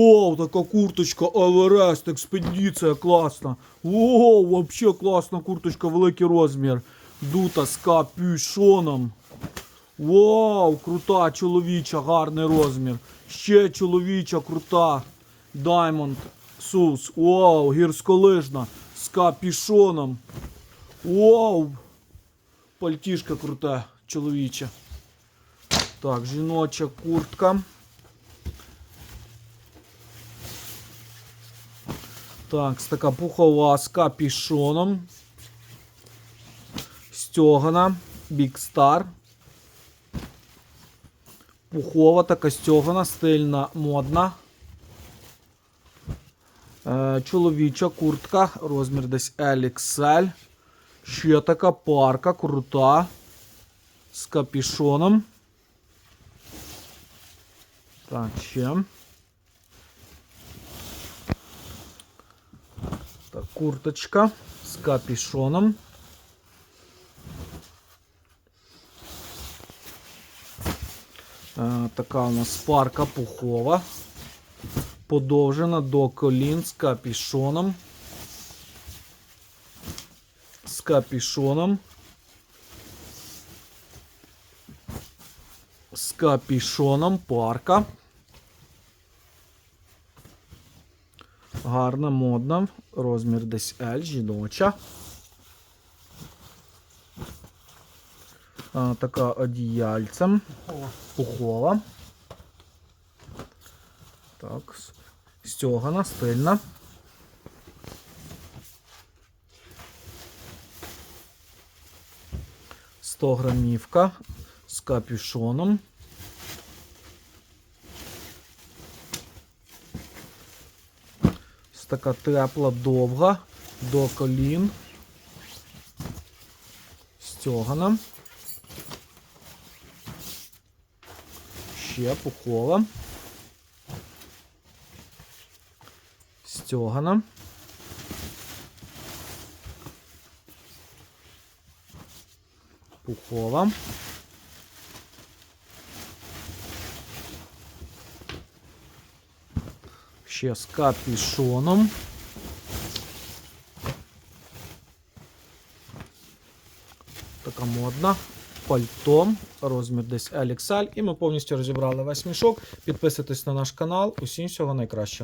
Вау, така курточка Эверест, експедиція класна. Вау, вообще класна курточка, великий розмір. Дута з капюшоном. Вау, крута чоловіча, гарний розмір. Ще чоловіча, крута. Diamond Сус. Вау, гірськолижна. З капюшоном. Вау. Пальтішка крута, чоловіча. Так, жіноча куртка. Так, така пухова з капішоном. Стьогана. Big Star. Пухова така стьогана, стильна, модна. Е, чоловіча куртка, розмір десь LXL. Ще така парка, крута. З капішоном. Так, ще. Курточка з капюшоном. Е, Така у нас парка пухова. Подовжена до колін з капюшоном. З капюшоном. З капюшоном парка. Гарна, модна. Розмір десь L, жіноча. А, така одіяльцем. Пухова. Так. Стьогана, стильна. Сто грамівка з капюшоном. Така тепла, довга, до колін. Стьогана. Ще пухова. Стьогана. Пухова. Ще з капішоном. Така модна. Пальто, розмір десь LXL. І ми повністю розібрали весь мішок. Підписуйтесь на наш канал. Усім всього найкращого.